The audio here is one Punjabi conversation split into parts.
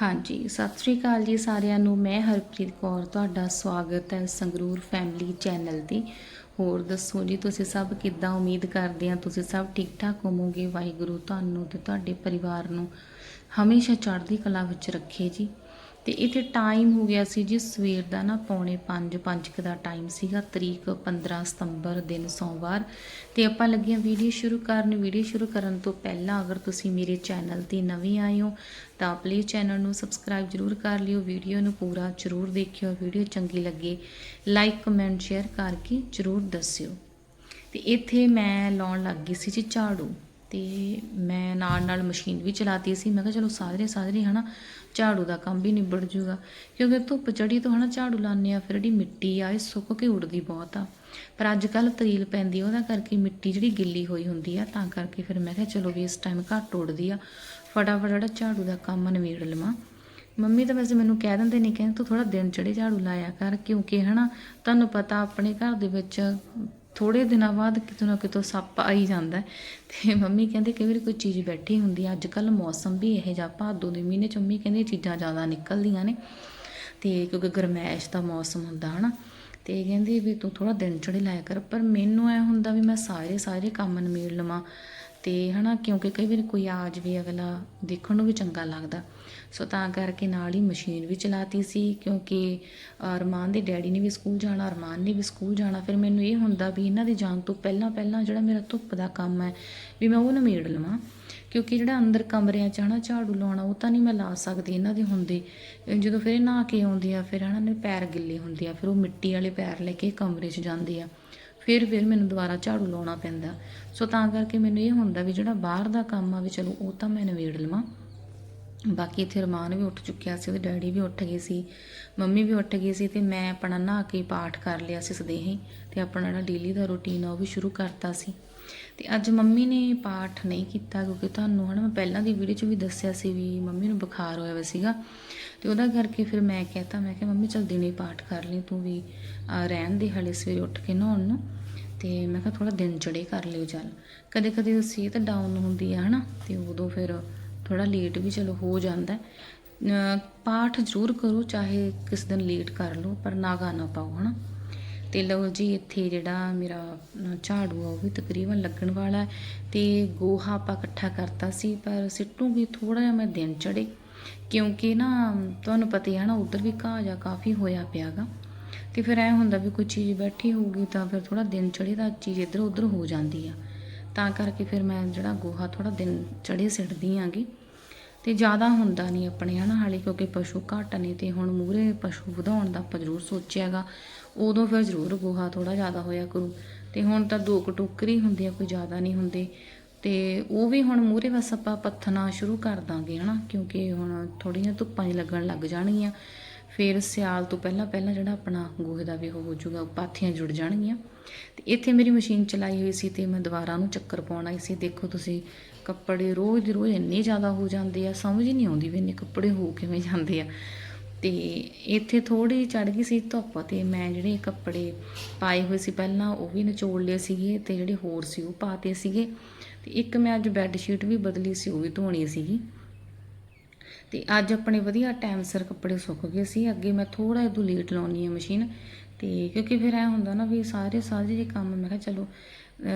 ਹਾਂਜੀ, ਸਤਿ ਸ੍ਰੀ ਅਕਾਲ ਜੀ ਸਾਰਿਆਂ ਨੂੰ। ਮੈਂ ਹਰਪ੍ਰੀਤ ਕੌਰ, ਤੁਹਾਡਾ ਸਵਾਗਤ ਹੈ ਸੰਗਰੂਰ ਫੈਮਿਲੀ ਚੈਨਲ ਦੀ। ਹੋਰ ਦੱਸੋ ਜੀ, ਤੁਸੀਂ ਸਭ ਕਿੱਦਾਂ ਉਮੀਦ ਕਰਦੇ ਆ? ਤੁਸੀਂ ਸਭ ਠੀਕ ਠਾਕ ਹੋਵੋਗੇ? ਵਾਹਿਗੁਰੂ ਤੁਹਾਨੂੰ ਤੇ ਤੁਹਾਡੇ ਪਰਿਵਾਰ ਨੂੰ ਹਮੇਸ਼ਾ ਚੜ੍ਹਦੀ ਕਲਾ ਵਿੱਚ ਰੱਖੇ ਜੀ। ਤੇ ਇੱਥੇ ਟਾਈਮ ਹੋ ਗਿਆ ਸੀ ਜੀ ਸਵੇਰ ਦਾ ਨਾ, ਪੌਣੇ 5 5 ਦਾ ਟਾਈਮ ਸੀਗਾ, ਤਰੀਕ 15 ਸਤੰਬਰ ਦਿਨ ਸੋਮਵਾਰ। ਤੇ ਆਪਾਂ ਲੱਗੀਆਂ ਵੀਡੀਓ ਸ਼ੁਰੂ ਕਰਨ। ਵੀਡੀਓ ਸ਼ੁਰੂ ਕਰਨ ਤੋਂ ਪਹਿਲਾਂ ਅਗਰ ਤੁਸੀਂ ਮੇਰੇ ਚੈਨਲ ਤੇ ਨਵੇਂ ਆਏ ਹੋ, ਤਾਂ ਪਲੀਜ਼ ਚੈਨਲ ਨੂੰ ਸਬਸਕ੍ਰਾਈਬ ਜਰੂਰ ਕਰ ਲਿਓ। ਵੀਡੀਓ ਨੂੰ ਪੂਰਾ ਜਰੂਰ ਦੇਖਿਓ। ਵੀਡੀਓ ਚੰਗੀ ਲੱਗੇ ਲਾਈਕ ਕਮੈਂਟ ਸ਼ੇਅਰ ਕਰਕੇ ਜਰੂਰ ਦੱਸਿਓ। ਤੇ ਇੱਥੇ ਮੈਂ ਲਾਉਣ ਲੱਗ ਗਈ ਸੀ ਜੀ ਝਾੜੂ। ਤੇ ਮੈਂ ਨਾਲ ਨਾਲ ਮਸ਼ੀਨ ਵੀ ਚਲਾਤੀ ਸੀ। ਮੈਂ ਕਿਹਾ ਚਲੋ ਸਾਜਰੇ ਸਾਜਰੇ ਹਨਾ, ਝਾੜੂ ਦਾ ਕੰਮ ਵੀ ਨਿਬੜ ਜੂਗਾ। ਕਿਉਂਕਿ ਧੁੱਪ ਚੜੀ ਤੋਂ ਹਨਾ ਝਾੜੂ ਲਾਉਂਦੇ ਆ, ਫਿਰ ਜਿਹੜੀ ਮਿੱਟੀ ਆ, ਇਹ ਸੁੱਕ ਕੇ ਉੱਡਦੀ ਬਹੁਤ ਆ। ਪਰ ਅੱਜ ਕੱਲ ਤਰੀਲ ਪੈਂਦੀ ਉਹਦਾ ਕਰਕੇ ਮਿੱਟੀ ਜਿਹੜੀ ਗਿੱਲੀ ਹੋਈ ਹੁੰਦੀ ਆ, ਤਾਂ ਕਰਕੇ ਫਿਰ ਮੈਂ ਕਿਹਾ ਚਲੋ ਵੀ ਇਸ ਟਾਈਮ ਘੱਟ ਉੱਡਦੀ ਆ। ਫਟਾਫਟ ਜਿਹੜਾ ਝਾੜੂ ਦਾ ਕੰਮ ਨਿਬੇੜ ਲਵਾਂ। ਮੰਮੀ ਤਾਂ ਵੈਸੇ ਮੈਨੂੰ ਕਹਿ ਦਿੰਦੇ ਨੇ, ਕਹਿੰਦੇ ਤੂੰ ਥੋੜਾ ਦਿਨ ਚੜੇ ਝਾੜੂ ਲਾਇਆ ਕਰ, ਕਿਉਂਕਿ ਹਨਾ ਤੁਹਾਨੂੰ ਪਤਾ ਆਪਣੇ ਘਰ ਦੇ ਵਿੱਚ ਥੋੜੇ ਦਿਨਾਂ ਬਾਅਦ ਕਿਤੋਂ ਨਾ ਕਿਤੋਂ ਸੱਪ ਆ ਹੀ ਜਾਂਦਾ ਹੈ। ਤੇ ਮੰਮੀ ਕਹਿੰਦੇ ਕਈ ਵਾਰੀ ਕੋਈ ਚੀਜ਼ ਬੈਠੀ ਹੁੰਦੀ ਆ ਅੱਜ ਕੱਲ ਮੌਸਮ ਵੀ ਇਹੋ ਜਿਹਾ ਭਾਦੋ ਦੇ ਮਹੀਨੇ ਚ ਮੰਮੀ ਕਹਿੰਦੇ ਚੀਜ਼ਾਂ ਜ਼ਿਆਦਾ ਨਿਕਲਦੀਆਂ ਨੇ। ਤੇ ਕਿਉਂਕਿ ਗਰਮੈਸ਼ ਦਾ ਮੌਸਮ ਹੁੰਦਾ ਹਨਾ। ਤੇ ਕਹਿੰਦੇ ਵੀ ਤੂੰ ਥੋੜਾ ਦਿਨ ਚੜੇ ਲਾਇਆ ਕਰ। ਪਰ ਮੈਨੂੰ ਐ ਹੁੰਦਾ ਵੀ ਮੈਂ ਸਾਰੇ ਸਾਰੇ ਕੰਮ ਨਿਬੇੜ ਲਵਾਂ। ਤੇ ਹਨਾ, ਕਿਉਂਕਿ ਕਈ ਵਾਰੀ ਕੋਈ ਆ ਜਾਵੇ, ਅਗਲਾ ਦੇਖਣ ਨੂੰ ਵੀ ਚੰਗਾ ਲੱਗਦਾ। ਸੋ ਤਾਂ ਕਰਕੇ ਨਾਲ ਹੀ ਮਸ਼ੀਨ ਵੀ ਚਲਾਤੀ ਸੀ, ਕਿਉਂਕਿ ਅਰਮਾਨ ਦੇ ਡੈਡੀ ਨੇ ਵੀ ਸਕੂਲ ਜਾਣਾ, ਅਰਮਾਨ ਨੇ ਵੀ ਸਕੂਲ ਜਾਣਾ। ਫਿਰ ਮੈਨੂੰ ਇਹ ਹੁੰਦਾ ਵੀ ਇਹਨਾਂ ਦੇ ਜਾਣ ਤੋਂ ਪਹਿਲਾਂ ਪਹਿਲਾਂ ਜਿਹੜਾ ਮੇਰਾ ਧੁੱਪ ਦਾ ਕੰਮ ਹੈ, ਵੀ ਮੈਂ ਉਹ ਨਿਬੇੜ ਲਵਾਂ। ਕਿਉਂਕਿ ਜਿਹੜਾ ਅੰਦਰ ਕਮਰਿਆਂ 'ਚ ਹਨਾ, ਝਾੜੂ ਲਾਉਣਾ, ਉਹ ਤਾਂ ਨਹੀਂ ਮੈਂ ਲਾ ਸਕਦੀ ਇਹਨਾਂ ਦੇ ਹੁੰਦੇ। ਜਦੋਂ ਫਿਰ ਨਹਾ ਕੇ ਆਉਂਦੇ ਆ, ਫਿਰ ਹਨਾ ਨੇ ਪੈਰ ਗਿੱਲੇ ਹੁੰਦੇ ਆ, ਫਿਰ ਉਹ ਮਿੱਟੀ ਵਾਲੇ ਪੈਰ ਲੈ ਕੇ ਕਮਰੇ 'ਚ ਜਾਂਦੇ ਆ। ਫਿਰ ਫਿਰ ਮੈਨੂੰ ਦੁਬਾਰਾ ਝਾੜੂ ਲਾਉਣਾ ਪੈਂਦਾ। ਸੋ ਤਾਂ ਕਰਕੇ ਮੈਨੂੰ ਇਹ ਹੁੰਦਾ ਵੀ ਜਿਹੜਾ ਬਾਹਰ ਦਾ ਕੰਮ ਆ ਵੀ ਚਲੋ ਉਹ ਤਾਂ ਮੈਂ ਨਿਬੇੜ ਲਵਾਂ। ਬਾਕੀ ਇੱਥੇ ਰਮਾਨ ਵੀ ਉੱਠ ਚੁੱਕਿਆ ਸੀ, ਉਹਦੇ ਡੈਡੀ ਵੀ ਉੱਠ ਗਏ ਸੀ, ਮੰਮੀ ਵੀ ਉੱਠ ਗਈ ਸੀ ਤੇ ਮੈਂ ਆਪਣਾ ਨਹਾ ਕੇ ਪਾਠ ਕਰ ਲਿਆ ਸੀ ਸਦੇਹੀ ਤੇ ਆਪਣਾ ਜਿਹੜਾ ਡੇਲੀ ਦਾ ਰੁਟੀਨ ਆ ਉਹ ਵੀ ਸ਼ੁਰੂ ਕਰਤਾ ਸੀ। ਤੇ ਅੱਜ ਮੰਮੀ ਨੇ ਪਾਠ ਨਹੀਂ ਕੀਤਾ ਕਿਉਂਕਿ ਤੁਹਾਨੂੰ ਹਨਾ ਮੈਂ ਪਹਿਲਾਂ ਦੀ ਵੀਡੀਓ 'ਚ ਵੀ ਦੱਸਿਆ ਸੀ ਵੀ ਮੰਮੀ ਨੂੰ ਬੁਖਾਰ ਹੋਇਆ ਹੋਇਆ ਸੀਗਾ। ਤੇ ਉਹਦਾ ਕਰਕੇ ਫਿਰ ਮੈਂ ਕਹਿਤਾ, ਮੈਂ ਕਿਹਾ ਮੰਮੀ ਚੱਲ ਦਿਨੇ ਪਾਠ ਕਰ ਲਈ, ਤੂੰ ਵੀ ਰਹਿਣ ਦੇ ਹਲੇ ਸਵੇਰੇ ਉੱਠ ਕੇ ਨਹਾਉਣ ਨੂੰ। ਤੇ ਮੈਂ ਕਿਹਾ ਥੋੜਾ ਦਿਨ ਚੜੇ ਕਰ ਲਿਓ ਚੱਲ। ਕਦੇ ਕਦੇ ਸਿਹਤ ਡਾਊਨ ਹੁੰਦੀ ਆ, ਹਨਾ? ਤੇ ਉਦੋਂ ਫਿਰ ਥੋੜਾ ਲੇਟ ਵੀ ਚਲੋ ਹੋ ਜਾਂਦਾ। ਪਾਠ ਜ਼ਰੂਰ ਕਰੋ, ਚਾਹੇ ਕਿਸ ਦਿਨ ਲੇਟ ਕਰ ਲਓ, ਪਰ ਨਾਗਾ ਨਾ ਪਾਓ, ਹਨਾ? ਤੇ ਲਓ ਜੀ, ਇੱਥੇ ਜਿਹੜਾ ਮੇਰਾ ਝਾੜੂ ਆ, ਉਹ ਵੀ ਤਕਰੀਬਨ ਲੱਗਣ ਵਾਲਾ ਹੈ। ਤੇ ਗੋਹਾ ਆਪਾਂ ਇਕੱਠਾ ਕਰਤਾ ਸੀ, ਪਰ ਸਿੱਟੂਗੀ ਥੋੜਾ ਜਿਹਾ ਮੈਂ ਦਿਨ ਚੜੇ ਕਿਉਂਕਿ ਨਾ, ਤੁਹਾਨੂੰ ਪਤਾ ਹੀ ਹੈ ਨਾ ਉਧਰ ਵੀ ਘਾਹ ਜਾ ਕਾਫੀ ਹੋਇਆ ਪਿਆਗਾ ਤੇ ਫਿਰ ਐ ਹੁੰਦਾ ਵੀ ਕੋਈ ਚੀਜ਼ ਬੈਠੀ ਹੋਊਗੀ ਤਾਂ ਫਿਰ ਥੋੜਾ ਦਿਨ ਚੜੇ ਦਾ ਚੀਜ਼ ਇੱਧਰ ਉੱਧਰ ਹੋ ਜਾਂਦੀ ਆ। ਤਾਂ ਕਰਕੇ ਫਿਰ ਮੈਂ ਜਿਹੜਾ ਗੋਹਾ ਥੋੜਾ ਦਿਨ ਚੜੇ ਸਿੱਟਦੀ ਆਂਗੀ। ਤੇ ਜ਼ਿਆਦਾ ਹੁੰਦਾ ਨਹੀਂ ਆਪਣੇ, ਹਨਾ, ਹਾਲੇ ਕਿਉਂਕਿ ਪਸ਼ੂ ਘੱਟ ਨੇ ਤੇ ਹੁਣ ਮੂਰੇ ਪਸ਼ੂ ਵਧਾਉਣ ਦਾ ਆਪਾਂ ਜ਼ਰੂਰ ਸੋਚਿਆਗਾ। ਉਦੋਂ ਫਿਰ ਜ਼ਰੂਰ ਗੋਹਾ ਥੋੜਾ ਜ਼ਿਆਦਾ ਹੋਇਆ ਕਰੂ। ਤੇ ਹੁਣ ਤਾਂ ਦੋ ਕੁ ਟੋਕਰੀ ਹੁੰਦੀ ਆ, ਕੋਈ ਜ਼ਿਆਦਾ ਨਹੀਂ ਹੁੰਦੇ। ਤੇ ਉਹ ਵੀ ਹੁਣ ਮੂਰੇ ਬਸ ਆਪਾਂ ਪੱਥਣਾ ਸ਼ੁਰੂ ਕਰ ਦਾਂਗੇ, ਹਨਾ, ਕਿਉਂਕਿ ਹੁਣ ਥੋੜੀਆਂ ਧੁੱਪਾਂ ਹੀ ਲੱਗਣ ਲੱਗ ਜਾਣਗੀਆਂ। ਫਿਰ ਸਿਆਲ ਤੋਂ ਪਹਿਲਾਂ ਪਹਿਲਾਂ ਜਿਹੜਾ ਆਪਣਾ ਗੋਹੇ ਦਾ ਵੀ ਉਹ ਹੋ ਜਾਊਗਾ ਪਾਥੀਆਂ ਜੁੜ ਜਾਣਗੀਆਂ। ਤੇ ਇੱਥੇ ਮੇਰੀ ਮਸ਼ੀਨ ਚਲਾਈ ਹੋਈ ਸੀ ਤੇ ਮੈਂ ਦੁਬਾਰਾ ਉਹਨੂੰ ਚੱਕਰ ਪਾਉਣ ਆਈ ਸੀ। ਦੇਖੋ ਤੁਸੀਂ, ਕੱਪੜੇ ਰੋਜ਼ ਦੀ ਰੋਜ਼ ਇੰਨੇ ਜ਼ਿਆਦਾ ਹੋ ਜਾਂਦੇ ਆ, ਸਮਝ ਹੀ ਨਹੀਂ ਆਉਂਦੀ ਵੀ ਇੰਨੇ ਕੱਪੜੇ ਹੋ ਕਿਵੇਂ ਜਾਂਦੇ ਆ। ਤੇ ਇੱਥੇ ਥੋੜੀ ਚੜ ਗਈ ਸੀ ਧੁੱਪ ਤੇ ਮੈਂ ਜਿਹੜੇ ਕੱਪੜੇ ਪਾਏ ਹੋਏ ਸੀ ਪਹਿਲਾਂ, ਉਹ ਵੀ ਨਿਚੋੜ ਲਏ ਸੀਗੇ ਤੇ ਜਿਹੜੇ ਹੋਰ ਸੀ ਉਹ ਪਾਤੇ ਸੀਗੇ। ਤੇ ਇੱਕ ਮੈਂ ਅੱਜ ਬੈੱਡ ਸ਼ੀਟ ਵੀ ਬਦਲੀ ਸੀ, ਉਹ ਵੀ ਧੋਣੀ ਸੀਗੀ। ਤੇ ਅੱਜ ਆਪਣੇ ਵਧੀਆ ਟਾਈਮ ਸਿਰ ਕੱਪੜੇ ਸੁੱਕ ਗਏ ਸੀ, ਅੱਗੇ ਮੈਂ ਥੋੜਾ ਜਿਹਾ ਲੇਟ ਲਾਉਣੀ ਹੈ ਮਸ਼ੀਨ ਤੇ ਕਿਉਂਕਿ ਫਿਰ ਐ ਹੁੰਦਾ ਨਾ ਵੀ ਸਾਰੇ ਸਾਰੇ ਜੇ ਕੰਮ, ਮੈਂ ਕਿਹਾ ਚਲੋ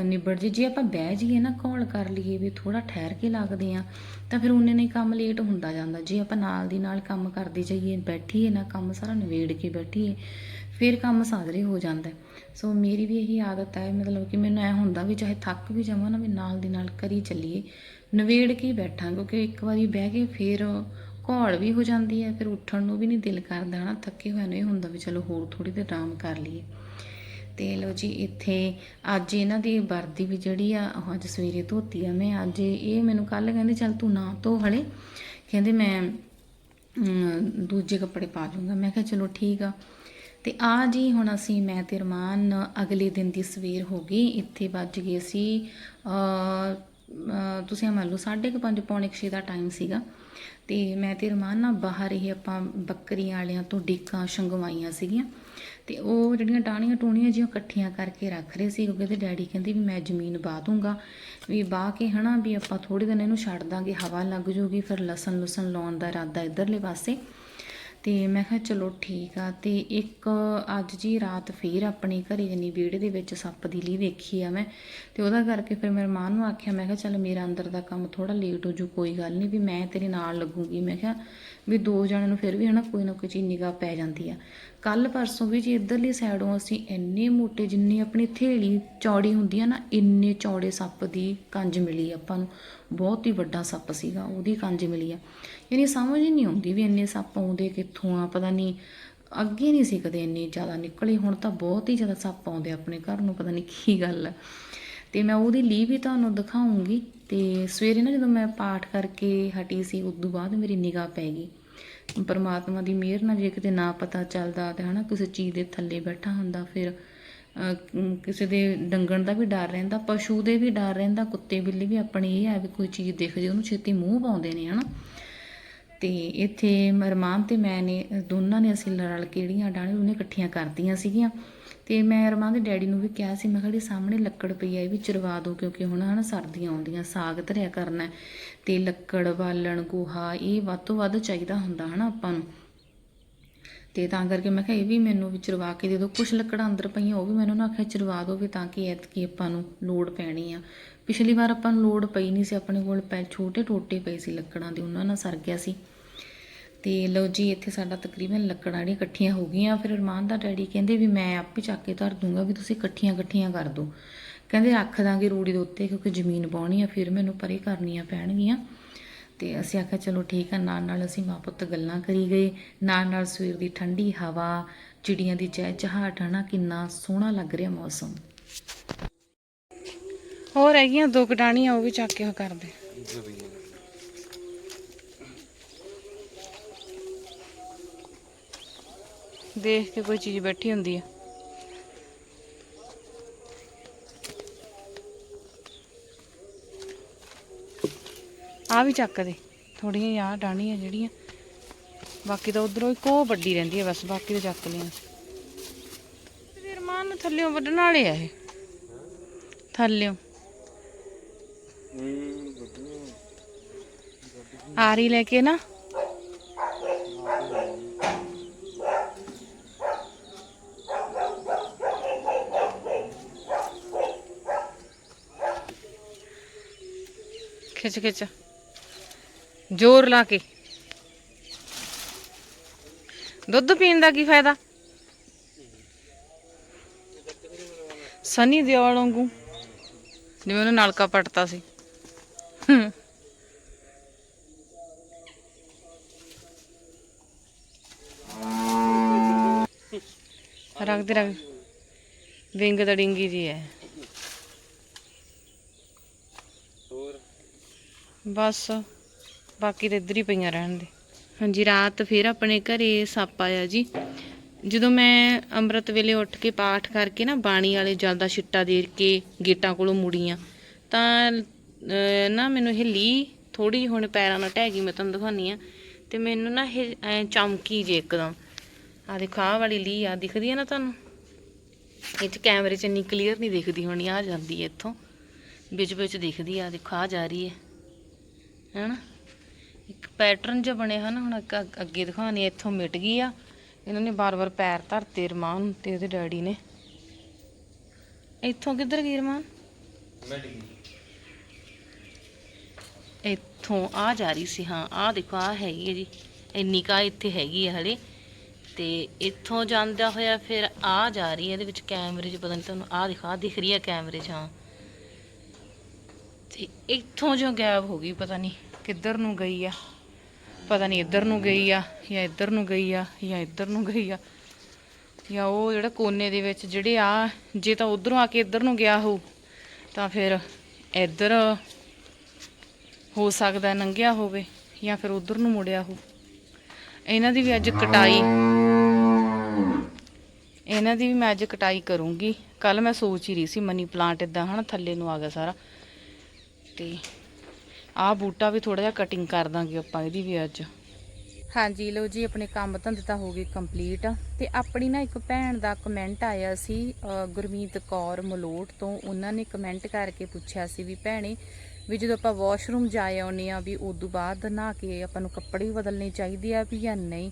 ਨਿਬੜ ਜੇ ਜੇ ਆਪਾਂ ਬਹਿ ਜਾਈਏ ਨਾ ਘੋਲ ਕਰ ਲਈਏ ਵੀ ਥੋੜਾ ਠਹਿਰ ਕੇ ਲੱਗਦੇ ਆ ਤਾਂ ਫਿਰ ਉਹਨੇ ਨਹੀਂ ਕੰਮ ਲੇਟ ਹੁੰਦਾ ਜਾਂਦਾ। ਜੇ ਆਪਾਂ ਨਾਲ ਦੀ ਨਾਲ ਕੰਮ ਕਰਦੇ ਜਾਈਏ, ਬੈਠੀਏ ਨਾ, ਕੰਮ ਸਾਰਾ ਨਿਬੇੜ ਕੇ ਬੈਠੀਏ, ਫਿਰ ਕੰਮ ਸਾਜਰੇ ਹੋ ਜਾਂਦਾ। ਸੋ ਮੇਰੀ ਵੀ ਇਹੀ ਆਦਤ ਹੈ, ਮਤਲਬ ਕਿ ਮੈਨੂੰ ਐ ਹੁੰਦਾ ਵੀ ਚਾਹੇ ਥੱਕ ਵੀ ਜਾਵਾਂ ਨਾ, ਵੀ ਨਾਲ ਦੀ ਨਾਲ ਕਰੀ ਚੱਲੀਏ। ਨਵੇੜ ਕੇ ਬੈਠਾਂ, ਕਿਉਂਕਿ ਇੱਕ ਵਾਰੀ ਬਹਿ ਕੇ ਫਿਰ ਘੋਲ ਵੀ ਹੋ ਜਾਂਦੀ ਹੈ, ਫਿਰ ਉੱਠਣ ਨੂੰ ਵੀ ਨਹੀਂ ਦਿਲ ਕਰਦਾ ਹਨਾ, ਥੱਕੇ ਹੋਏ ਨੂੰ ਇਹ ਹੁੰਦਾ ਵੀ ਚਲੋ ਹੋਰ ਥੋੜੀ ਦੇਰ ਆਰਾਮ ਕਰ ਲਈਏ। ਤੇ ਲਓ ਜੀ, ਇੱਥੇ ਅੱਜ ਇਹਨਾਂ ਦੀ ਵਰਦੀ ਵੀ ਜਿਹੜੀ ਆ, ਉਹ ਅੱਜ ਸਵੇਰੇ ਧੋਤੀ ਆ ਮੈਂ, ਅੱਜ ਇਹ ਮੈਨੂੰ ਕੱਲ ਕਹਿੰਦੇ ਚੱਲ ਤੂੰ ਨਾ ਧੋ ਹਲੇ। ਕਹਿੰਦੇ ਮੈਂ ਦੂਜੇ ਕੱਪੜੇ ਪਾ ਦੂੰਗਾ। ਮੈਂ ਕਿਹਾ ਚਲੋ ਠੀਕ ਆ। ਤੇ ਆ ਜੀ, ਹੁਣ ਅਸੀਂ ਮੈਂ ਤੇ ਰਮਾਨ ਅਗਲੇ ਦਿਨ ਦੀ ਸਵੇਰ ਹੋ ਗਈ, ਇੱਥੇ ਵੱਜ ਗਏ ਸੀ ਤੁਸੀਂ ਇਹ ਮੰਨ ਲਓ 5:30 ਪੌਣੇ 6 ਦਾ ਟਾਈਮ ਸੀਗਾ। ਤੇ ਮੈਂ ਤੇ ਰਮਾਨ ਨਾ ਬਾਹਰ ਹੀ ਆਪਾਂ ਬੱਕਰੀਆਂ ਵਾਲਿਆਂ ਤੋਂ ਡੀਕਾਂ ਸ਼ੰਗਵਾਈਆਂ ਸੀਗੀਆਂ। ਤੇ ਉਹ ਜਿਹੜੀਆਂ ਟਾਹਣੀਆਂ ਟੂਣੀਆਂ ਜਿਹੀਆਂ ਇਕੱਠੀਆਂ ਕਰਕੇ ਰੱਖ ਰਹੇ ਸੀ, ਕਿਉਂਕਿ ਇਹਦੇ ਡੈਡੀ ਕਹਿੰਦੇ ਵੀ ਮੈਂ ਜ਼ਮੀਨ ਬਾਹ ਦੂੰਗਾ। ਵੀ ਬਾਹ ਕੇ ਹਨਾ ਵੀ ਆਪਾਂ ਥੋੜੇ ਦਿਨ ਇਹਨੂੰ ਛੱਡ ਦਾਂਗੇ, ਹਵਾ ਲੱਗ ਜੂਗੀ, ਫਿਰ ਲਸਣ ਲੁਸਣ ਲਾਉਣ ਦਾ ਇਰਾਦਾ ਇਧਰਲੇ ਪਾਸੇ। ਤੇ ਮੈਂ ਕਿਹਾ ਚਲੋ ਠੀਕ ਆ। ਤੇ ਇੱਕ ਅੱਜ ਜੀ ਰਾਤ ਫੇਰ ਆਪਣੇ ਘਰੇ ਜਨੀ ਵਿਹੜੇ ਦੇ ਵਿੱਚ ਸੱਪ ਦੀ ਲੀ ਵੇਖੀ ਆ ਮੈਂ, ਤੇ ਉਹਦਾ ਕਰਕੇ ਫਿਰ ਮੇਰੇ ਮਾਂ ਨੂੰ ਆਖਿਆ, ਮੈਂ ਕਿਹਾ ਚੱਲ ਮੇਰਾ ਅੰਦਰ ਦਾ ਕੰਮ ਥੋੜਾ ਲੇਟ ਹੋ ਜੂ ਕੋਈ ਗੱਲ ਨਹੀਂ ਵੀ ਮੈਂ ਤੇਰੇ ਨਾਲ ਲੱਗੂਗੀ। ਮੈਂ ਕਿਹਾ ਵੀ ਦੋ ਜਣਿਆਂ ਨੂੰ ਫਿਰ ਵੀ ਹਨਾ ਕੋਈ ਨਾ ਕੋਈ ਚੀਜ਼ ਨਿਗਾਹ ਪੈ ਜਾਂਦੀ ਆ। ਕੱਲ ਪਰਸੋਂ ਵੀ ਜੀ ਇਧਰਲੀ ਸਾਈਡੋਂ ਅਸੀਂ ਇੰਨੇ ਮੋਟੇ ਜਿੰਨੀ ਆਪਣੀ ਥੇਲੀ, ਚੌੜੀ ਹੁੰਦੀ ਆ ਨਾ, ਇੰਨੇ ਚੌੜੇ ਸੱਪ ਦੀ ਕੰਜ ਮਿਲੀ ਆਪਾਂ ਨੂੰ। ਬਹੁਤ ਹੀ ਵੱਡਾ ਸੱਪ ਸੀਗਾ, ਉਹਦੀ ਕੰਜ ਮਿਲੀ ਆ। ਯਾਨੀ ਸਮਝ ਹੀ ਨਹੀਂ ਆਉਂਦੀ ਵੀ ਇੰਨੇ ਸੱਪ ਆਉਂਦੇ ਕਿੱਥੋਂ ਆ, ਪਤਾ ਨਹੀਂ, ਅੱਗੇ ਨਹੀਂ ਸੀ ਕਦੇ ਇੰਨੇ ਜ਼ਿਆਦਾ ਨਿਕਲੇ। ਹੁਣ ਤਾਂ ਬਹੁਤ ਹੀ ਜ਼ਿਆਦਾ ਸੱਪ ਆਉਂਦੇ ਆਪਣੇ ਘਰ ਨੂੰ, ਪਤਾ ਨਹੀਂ ਕੀ ਗੱਲ ਆ। ਤੇ ਮੈਂ ਉਹਦੀ ਲੀ ਵੀ ਤੁਹਾਨੂੰ ਦਿਖਾਉਂਗੀ। ਤੇ ਸਵੇਰੇ ਨਾ ਜਦੋਂ ਮੈਂ ਪਾਠ ਕਰਕੇ ਹਟੀ ਸੀ ਉਸ ਤੋਂ ਬਾਅਦ ਮੇਰੀ ਨਿਗਾਹ ਪੈ ਗਈ। ਪਰਮਾਤਮਾ ਦੀ ਮਿਹਰ ਨਾਲ ਜੇ ਕਿਤੇ ਨਾ ਪਤਾ ਚੱਲਦਾ ਤੇ ਹਨਾ ਕਿਸੇ ਚੀਜ਼ ਦੇ ਥੱਲੇ ਬੈਠਾ ਹੁੰਦਾ ਫਿਰ ਅਹ, ਕਿਸੇ ਦੇ ਡੰਗਣ ਦਾ ਵੀ ਡਰ ਰਹਿੰਦਾ ਪਸ਼ੂ ਦੇ ਵੀ ਡਰ ਰਹਿੰਦਾ ਕੁੱਤੇ ਬਿੱਲੀ ਵੀ ਆਪਣੇ ਇਹ ਆ ਵੀ ਕੋਈ ਚੀਜ਼ ਦਿਖ ਜੇ ਉਹਨੂੰ ਛੇਤੀ ਮੂੰਹ ਪਾਉਂਦੇ ਨੇ ਹਨਾ। ਤੇ ਇੱਥੇ ਮਰਮਾਨ ਤੇ ਮੈਂ ਨੇ ਦੋਨਾਂ ਨੇ ਅਸੀਂ ਰਲ ਕੇ ਜਿਹੜੀਆਂ ਡਾਣੇ ਉਹਨੇ ਇਕੱਠੀਆਂ ਕਰਦੀਆਂ ਸੀਗੀਆਂ। ਤੇ ਮੈਂ ਅਰਮਾਨ ਦੇ ਡੈਡੀ ਨੂੰ ਵੀ ਕਿਹਾ ਸੀ, ਮੈਂ ਕਿਹਾ ਸਾਹਮਣੇ ਲੱਕੜ ਪਈ ਆ, ਇਹ ਵੀ ਚਰਵਾ ਦਿਓ ਕਿਉਂਕਿ ਹੁਣ ਹਨਾ ਸਰਦੀਆਂ ਆਉਂਦੀਆਂ, ਸਾਗ ਧਰਿਆ ਕਰਨਾ ਹੈ ਤੇ ਲੱਕੜ, ਬਾਲਣ, ਗੋਹਾ, ਇਹ ਵੱਧ ਤੋਂ ਵੱਧ ਚਾਹੀਦਾ ਹੁੰਦਾ ਹਨਾ ਆਪਾਂ ਨੂੰ। ਤੇ ਤਾਂ ਕਰਕੇ ਮੈਂ ਕਿਹਾ ਇਹ ਵੀ ਮੈਨੂੰ ਵੀ ਚਰਵਾ ਕੇ ਦੇ ਦਿਓ ਕੁਝ ਲੱਕੜਾਂ ਅੰਦਰ ਪਈਆਂ, ਉਹ ਵੀ ਮੈਨੂੰ ਨਾ ਆਖਿਆ ਚਰਵਾ ਦਿਓ ਵੀ ਤਾਂ ਕਿ ਐਤਕੀ ਆਪਾਂ ਨੂੰ ਲੋੜ ਪੈਣੀ ਆ। ਪਿਛਲੀ ਵਾਰ ਆਪਾਂ ਨੂੰ ਲੋੜ ਪਈ ਨਹੀਂ ਸੀ, ਆਪਣੇ ਕੋਲ ਪੈ, ਛੋਟੇ ਟੋਟੇ ਪਏ ਸੀ ਲੱਕੜਾਂ ਦੇ, ਉਹਨਾਂ ਨਾਲ ਸਰ ਗਿਆ ਸੀ। ਤੇ ਲਓ ਜੀ ਇੱਥੇ ਸਾਡਾ ਤਕਰੀਬਨ ਲੱਕੜਾਂ ਜਿਹੜੀਆਂ ਇਕੱਠੀਆਂ ਹੋ ਗਈਆਂ। ਫਿਰ ਅਰਮਾਨ ਦਾ ਡੈਡੀ ਕਹਿੰਦੇ ਵੀ ਮੈਂ ਆਪੇ ਚੱਕ ਕੇ ਧਰ ਦੂੰਗਾ ਵੀ ਤੁਸੀਂ ਇਕੱਠੀਆਂ ਇਕੱਠੀਆਂ ਕਰ ਦਿਓ। ਕਹਿੰਦੇ ਰੱਖ ਦਾਂਗੇ ਰੂੜੀ ਦੇ ਉੱਤੇ ਕਿਉਂਕਿ ਜ਼ਮੀਨ ਪਾਉਣੀ ਆ ਫਿਰ ਮੈਨੂੰ ਪਰੇ ਕਰਨੀਆਂ ਪੈਣਗੀਆਂ। ਤੇ ਅਸੀਂ ਆਖਿਆ ਚਲੋ ਠੀਕ ਆ ਨਾਲ ਨਾਲ ਅਸੀਂ ਮਾਂ ਪੁੱਤ ਗੱਲਾਂ ਕਰੀ ਗਏ। ਨਾਲ ਨਾਲ ਸਵੇਰ ਦੀ ਠੰਡੀ ਹਵਾ ਚਿੜੀਆਂ ਦੀ ਚਹਿਚਹਾਟ ਹਨਾ ਕਿੰਨਾ ਸੋਹਣਾ ਲੱਗ ਰਿਹਾ ਮੌਸਮ। ਹੋਰ ਹੈਗੀਆਂ ਦੋ ਕਟਾਣੀਆਂ ਉਹ ਵੀ ਚੱਕ ਕੇ ਉਹ ਕਰਦੇ। ਦੇਖ ਕੇ ਕੋਈ ਚੀਜ਼ ਬੈਠੀ ਹੁੰਦੀ ਆ। ਆ ਵੀ ਚੱਕ ਦੇ ਥੋੜੀਆਂ ਆਹ ਡਾਣੀਆਂ ਜਿਹੜੀਆਂ ਬਾਕੀ ਤਾਂ ਉਧਰੋਂ ਇੱਕੋ ਵੱਡੀ ਰਹਿੰਦੀ ਆ ਬਸ ਬਾਕੀ ਤਾਂ ਚੱਕ ਲਿਆ ਫਿਰ ਮਾਨ ਥੱਲਿਓਂ ਵੱਢਣ ਵਾਲੇ ਆ ਇਹ। ਥੱਲਿਓਂ। ਆਰੀ ਲੈ ਕੇ ਨਾ ਖਿੱਚ ਖਿੱਚ। ਜ਼ੋਰ ਲਾ ਕੇ। ਦੁੱਧ ਪੀਣ ਦਾ ਕੀ ਫਾਇਦਾ? ਸਨੀ ਦਿਓਲ ਵਾਂਗੂ। ਜਿਵੇਂ ਉਹਨੇ ਨਲਕਾ ਪਟਤਾ ਸੀ। ਹਮ। ਰੱਖ ਦੇ ਰੱਖ ਵਿੰਗ ਤਾਂ ਡਿੰਗੀ ਜੀ ਹੈ। ਬਸ, ਬਾਕੀ ਤਾਂ ਇੱਧਰ ਹੀ ਪਈਆਂ ਰਹਿਣ ਦੇ। ਹਾਂਜੀ, ਰਾਤ ਫਿਰ ਆਪਣੇ ਘਰੇ ਸੱਪ ਆਇਆ ਜੀ। ਜਦੋਂ ਮੈਂ ਅੰਮ੍ਰਿਤ ਵੇਲੇ ਉੱਠ ਕੇ ਪਾਠ ਕਰਕੇ ਨਾ ਬਾਣੀ ਵਾਲੇ ਜਲ ਦਾ ਛਿੱਟਾ ਦੇ ਕੇ ਗੇਟਾਂ ਕੋਲੋਂ ਮੁੜੀਆਂ, ਤਾਂ ਨਾ ਮੈਨੂੰ ਇਹ ਲੀ ਥੋੜੀ ਜਿਹੀ ਹੁਣ ਪੈਰਾਂ ਨਾਲ ਟਹਿ ਗਈ, ਮੈਂ ਤੁਹਾਨੂੰ ਦਿਖਾਉਣੀ ਆ ਤੇ ਮੈਨੂੰ ਨਾ ਇਹ, ਐਂ ਚਮਕੀ ਜੇ ਇੱਕਦਮ। ਆ ਦੇਖੋ, ਆਹ ਵਾਲੀ ਲੀ ਆ, ਦਿਖਦੀ ਆ ਨਾ ਤੁਹਾਨੂੰ? ਇਹ ਚ ਕੈਮਰੇ 'ਚ ਇੰਨੀ ਕਲੀਅਰ ਨਹੀਂ ਦਿਖਦੀ ਹੋਣੀ, ਆ ਜਾਂਦੀ ਹੈ ਇੱਥੋਂ। ਵਿੱਚ ਵਿੱਚ ਦਿਖਦੀ ਆ, ਦੇਖੋ, ਆ ਜਾ ਰਹੀ ਹੈ। ਹੈਨਾ? ਇੱਕ ਪੈਟਰਨ ਜਿਹਾ ਬਣਿਆ ਹਨ ਹੁਣ ਅੱਗੇ ਦਿਖਾਉਣੀ ਇੱਥੋਂ ਮਿਟ ਗਈ ਆ। ਇਹਨਾਂ ਨੇ ਬਾਰ-ਬਾਰ ਪੈਰ ਧਰਤੇ ਰਮਾਨ ਤੇ ਉਹਦੇ ਡੈਡੀ ਨੇ। ਇੱਥੋਂ ਕਿੱਧਰ ਗਈ ਰਮਾਨ? ਇੱਥੋਂ ਆ ਜਾ ਰਹੀ ਸੀ, ਹਾਂ ਆ ਦੇਖੋ ਆ ਹੈਗੀ ਹੈ ਜੀ। ਇੰਨੀ ਕਾ ਇੱਥੇ ਹੈਗੀ ਹੈ ਹਲੇ। ਤੇ ਇੱਥੋਂ ਜਾਂਦਾ ਹੋਇਆ, ਫਿਰ ਆ ਜਾ ਰਹੀ ਹੈ ਇਹਦੇ ਵਿੱਚ ਕੈਮਰੇ 'ਚ, ਪਤਾ ਨਹੀਂ ਤੁਹਾਨੂੰ ਆ ਦਿਖਾ ਦਿਖ ਰਹੀ ਹੈ ਕੈਮਰੇ 'ਚ, ਹਾਂ। ਤੇ ਇੱਥੋਂ ਜੋ ਗਾਇਬ ਹੋ ਗਈ, ਪਤਾ ਨਹੀਂ। ਕਿੱਧਰ ਨੂੰ ਗਈ ਆ? ਪਤਾ ਨਹੀਂ ਇੱਧਰ ਨੂੰ ਗਈ ਆ ਜਾਂ ਇੱਧਰ ਨੂੰ ਗਈ ਆ ਜਾਂ ਇੱਧਰ ਨੂੰ ਗਈ ਆ। ਜਾਂ ਉਹ ਜਿਹੜਾ ਕੋਨੇ ਦੇ ਵਿੱਚ ਜਿਹੜੇ ਆ, ਜੇ ਤਾਂ ਉਧਰੋਂ ਆ ਕੇ ਇੱਧਰ ਨੂੰ ਗਿਆ ਹੋ ਤਾਂ ਫਿਰ ਇੱਧਰ ਹੋ ਸਕਦਾ ਲੰਘਿਆ ਹੋਵੇ ਜਾਂ ਫਿਰ ਉਧਰ ਨੂੰ ਮੁੜਿਆ ਹੋ ਇਹਨਾਂ ਦੀ ਵੀ ਅੱਜ ਕਟਾਈ ਇਹਨਾਂ ਦੀ ਵੀ ਮੈਂ ਅੱਜ ਕਟਾਈ ਕਰੂੰਗੀ। ਕੱਲ ਮੈਂ ਸੋਚ ਹੀ ਰਹੀ ਸੀ ਮਨੀ ਪਲਾਂਟ ਇਦਾਂ ਹਨਾ ਥੱਲੇ ਨੂੰ ਆ ਗਿਆ ਸਾਰਾ। ਤੇ ਆਹ ਬੂਟਾ ਵੀ ਥੋੜਾ ਜਿਹਾ ਕਟਿੰਗ ਕਰ ਦਾਂਗੇ ਆਪਾਂ ਇਹਦੀ ਵੀ ਅੱਜ। ਹਾਂਜੀ ਲੋ ਜੀ ਆਪਣੇ ਕੰਮ ਧੰਦੇ ਤਾਂ ਹੋ ਗਏ ਕੰਪਲੀਟ ਤੇ ਆਪਣੀ ਨਾ ਇੱਕ ਭੈਣ ਦਾ ਕਮੈਂਟ ਆਇਆ ਸੀ ਗੁਰਮੀਤ ਕੌਰ ਮਲੋਟ ਤੋਂ। ਉਹਨਾਂ ਨੇ ਕਮੈਂਟ ਕਰਕੇ ਪੁੱਛਿਆ ਸੀ ਵੀ ਭੈਣੇ ਵੀ ਜਦੋਂ ਆਪਾਂ ਵਾਸ਼ਰੂਮ ਜਾ ਆਉਂਦੇ ਆ ਵੀ ਉਦੋਂ ਬਾਅਦ ਨਹਾ ਕੇ ਆਪਾਂ ਨੂੰ ਕੱਪੜੇ ਵੀ ਬਦਲਣੇ ਚਾਹੀਦੇ ਆ ਵੀ ਜਾਂ ਨਹੀਂ।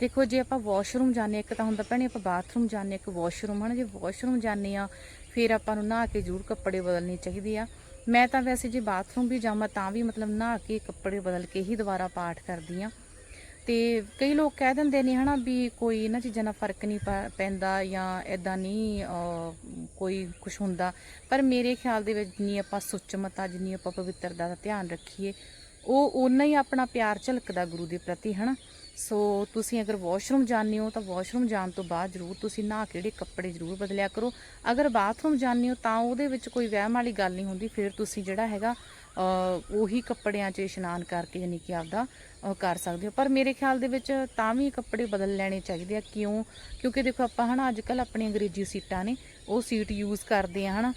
ਦੇਖੋ ਜੇ ਆਪਾਂ ਵਾਸ਼ਰੂਮ ਜਾਂਦੇ ਹਾਂ, ਇੱਕ ਤਾਂ ਹੁੰਦਾ ਭੈਣੇ ਆਪਾਂ ਬਾਥਰੂਮ ਜਾਂਦੇ ਹਾਂ, ਇੱਕ ਵਾਸ਼ਰੂਮ ਹਨ ਜੇ ਵਾਸ਼ਰੂਮ ਜਾਂਦੇ ਆ ਫਿਰ ਆਪਾਂ ਨੂੰ ਨਹਾ ਕੇ ਜ਼ਰੂਰ ਕੱਪੜੇ ਬਦਲਣੇ ਚਾਹੀਦੇ ਆ। ਮੈਂ ਤਾਂ ਵੈਸੇ ਜੇ ਬਾਥਰੂਮ ਵੀ ਜਾਵਾਂ ਤਾਂ ਵੀ ਮਤਲਬ ਨਹਾ ਕੇ ਕੱਪੜੇ ਬਦਲ ਕੇ ਹੀ ਦੁਬਾਰਾ ਪਾਠ ਕਰਦੀ ਆ ਤੇ ਕਈ ਲੋਕ ਕਹਿ ਦਿੰਦੇ ਨੇ ਹਨਾ ਵੀ ਕੋਈ ਇਹਨਾਂ ਚੀਜ਼ਾਂ ਨਾਲ ਫ਼ਰਕ ਨਹੀਂ ਪੈ- ਪੈਂਦਾ ਜਾਂ ਐਦਾਂ ਨਹੀਂ ਕੋਈ ਕੁਝ ਹੁੰਦਾ। ਪਰ ਮੇਰੇ ਖਿਆਲ ਦੇ ਵਿੱਚ ਜਿੰਨੀ ਆਪਾਂ ਸੁੱਚਮਤਾ, ਜਿੰਨੀ ਆਪਾਂ ਪਵਿੱਤਰਤਾ ਦਾ ਧਿਆਨ ਰੱਖੀਏ, ਉਹ ਓਨਾ ਹੀ ਆਪਣਾ ਪਿਆਰ ਝਲਕਦਾ ਗੁਰੂ ਦੇ ਪ੍ਰਤੀ, ਹਨਾ। ਸੋ ਤੁਸੀਂ ਅਗਰ ਵਾਸ਼ਰੂਮ ਜਾਂਦੇ ਹੋ ਤਾਂ ਵਾਸ਼ਰੂਮ ਜਾਣ ਤੋਂ ਬਾਅਦ ਜ਼ਰੂਰ ਤੁਸੀਂ ਨਹਾ ਕੇ ਜਿਹੜੇ ਕੱਪੜੇ ਜ਼ਰੂਰ ਬਦਲਿਆ ਕਰੋ। ਅਗਰ ਬਾਥਰੂਮ ਜਾਂਦੇ ਹੋ ਤਾਂ ਉਹਦੇ ਵਿੱਚ ਕੋਈ ਵਹਿਮ ਵਾਲੀ ਗੱਲ ਨਹੀਂ ਹੁੰਦੀ। ਫਿਰ ਤੁਸੀਂ ਜਿਹੜਾ ਹੈਗਾ ਉਹੀ ਕੱਪੜਿਆਂ 'ਚ ਇਸ਼ਨਾਨ ਕਰਕੇ ਯਾਨੀ ਕਿ ਆਪਦਾ ਕਰ ਸਕਦੇ ਹੋ। ਪਰ ਮੇਰੇ ਖਿਆਲ ਦੇ ਵਿੱਚ ਤਾਂ ਵੀ ਕੱਪੜੇ ਬਦਲ ਲੈਣੇ ਚਾਹੀਦੇ ਆ। ਕਿਉਂ? ਕਿਉਂਕਿ ਦੇਖੋ ਆਪਾਂ ਹਨਾ ਅੱਜ ਕੱਲ ਆਪਣੀ ਅੰਗਰੇਜ਼ੀ ਸੀਟਾਂ ਨੇ, ਉਹ ਸੀਟ ਯੂਜ਼ ਕਰਦੇ ਆ, ਹਨਾ।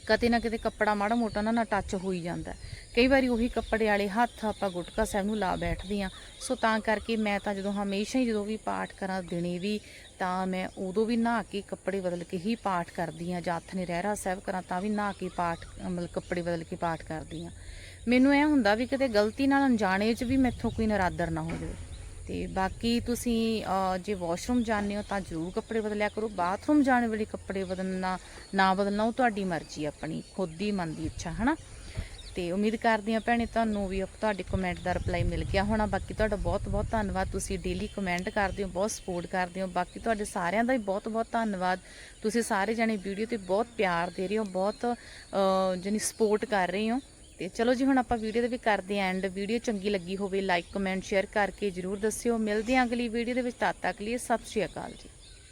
ਕਦੇ ਨਾ ਕਿਤੇ ਕੱਪੜਾ ਮਾੜਾ ਮੋਟਾ ਨਾ ਨਾ ਟੱਚ ਹੋਈ ਜਾਂਦਾ ਕਈ ਵਾਰੀ ਉਹੀ ਕੱਪੜੇ ਵਾਲੇ ਹੱਥ ਆਪਾਂ ਗੁਟਕਾ ਸਾਹਿਬ ਨੂੰ ਲਾ ਬੈਠਦੇ ਆ ਸੋ ਤਾਂ ਕਰਕੇ ਮੈਂ ਤਾਂ ਜਦੋਂ ਹਮੇਸ਼ਾ ਹੀ ਜਦੋਂ ਵੀ ਪਾਠ ਕਰਾਂ ਦਿਨੇ ਵੀ, ਤਾਂ ਮੈਂ ਉਦੋਂ ਵੀ ਨਹਾ ਕੇ ਕੱਪੜੇ ਬਦਲ ਕੇ ਹੀ ਪਾਠ ਕਰਦੀ ਆ ਜਾਂ ਹੱਥ ਨੇ ਰਹਿਰਾ ਸਾਹਿਬ ਕਰਾਂ ਤਾਂ ਵੀ ਨਹਾ ਕੇ ਪਾਠ, ਮਤਲਬ ਕੱਪੜੇ ਬਦਲ ਕੇ ਪਾਠ ਕਰਦੀ ਆ ਮੈਨੂੰ ਇਹ ਹੁੰਦਾ ਵੀ ਕਿਤੇ ਗਲਤੀ ਨਾਲ ਅਣਜਾਣੇ 'ਚ ਵੀ ਮੈਥੋਂ ਕੋਈ ਨਰਾਦਰ ਨਾ ਹੋ ਜਾਵੇ। ਤੇ ਬਾਕੀ ਤੁਸੀਂ ਜੇ ਵਾਸ਼ਰੂਮ ਜਾਂਦੇ ਹੋ ਤਾਂ ਜ਼ਰੂਰ ਕੱਪੜੇ ਬਦਲਿਆ ਕਰੋ। ਬਾਥਰੂਮ ਜਾਣ ਵੇਲੇ ਕੱਪੜੇ ਬਦਲਣਾ ਨਾ ਬਦਲਣਾ ਉਹ ਤੁਹਾਡੀ ਮਰਜ਼ੀ ਆਪਣੀ ਖੁਦ ਦੀ ਮਨ ਦੀ ਇੱਛਾ ਹਨਾ? ਤੇ ਉਮੀਦ ਕਰਦੀ ਹਾਂ ਭੈਣੇ ਤੁਹਾਨੂੰ ਵੀ ਤੁਹਾਡੇ ਕਮੈਂਟ ਦਾ ਰਿਪਲਾਈ ਮਿਲ ਗਿਆ ਹੋਣਾ। ਬਾਕੀ ਤੁਹਾਡਾ ਬਹੁਤ ਬਹੁਤ ਧੰਨਵਾਦ। ਤੁਸੀਂ ਡੇਲੀ ਕਮੈਂਟ ਕਰਦੇ ਹੋ ਬਹੁਤ ਸਪੋਰਟ ਕਰਦੇ ਹੋ। ਬਾਕੀ ਤੁਹਾਡੇ ਸਾਰਿਆਂ ਦਾ ਵੀ ਬਹੁਤ ਬਹੁਤ ਧੰਨਵਾਦ। ਤੁਸੀਂ ਸਾਰੇ ਜਣੇ ਵੀਡੀਓ ਤੇ ਬਹੁਤ ਪਿਆਰ ਦੇ ਰਹੇ ਹੋ ਬਹੁਤ ਅਹ, ਜਾਣੀ ਸਪੋਰਟ ਕਰ ਰਹੇ ਹੋ। ਤੇ ਚਲੋ ਜੀ, ਹੁਣ ਆਪਾਂ ਵੀਡੀਓ ਦੇ ਵੀ ਕਰਦੇ ਆਂ ਐਂਡ ਵੀਡੀਓ ਚੰਗੀ ਲੱਗੀ ਹੋਵੇ ਲਾਈਕ ਕਮੈਂਟ ਸ਼ੇਅਰ ਕਰਕੇ ਜਰੂਰ ਦੱਸਿਓ। ਮਿਲਦੇ ਆਂ ਅਗਲੀ ਵੀਡੀਓ ਦੇ ਵਿੱਚ, ਤਦ ਤੱਕ ਲਈ ਸਤਿ ਸ਼੍ਰੀ ਅਕਾਲ ਜੀ।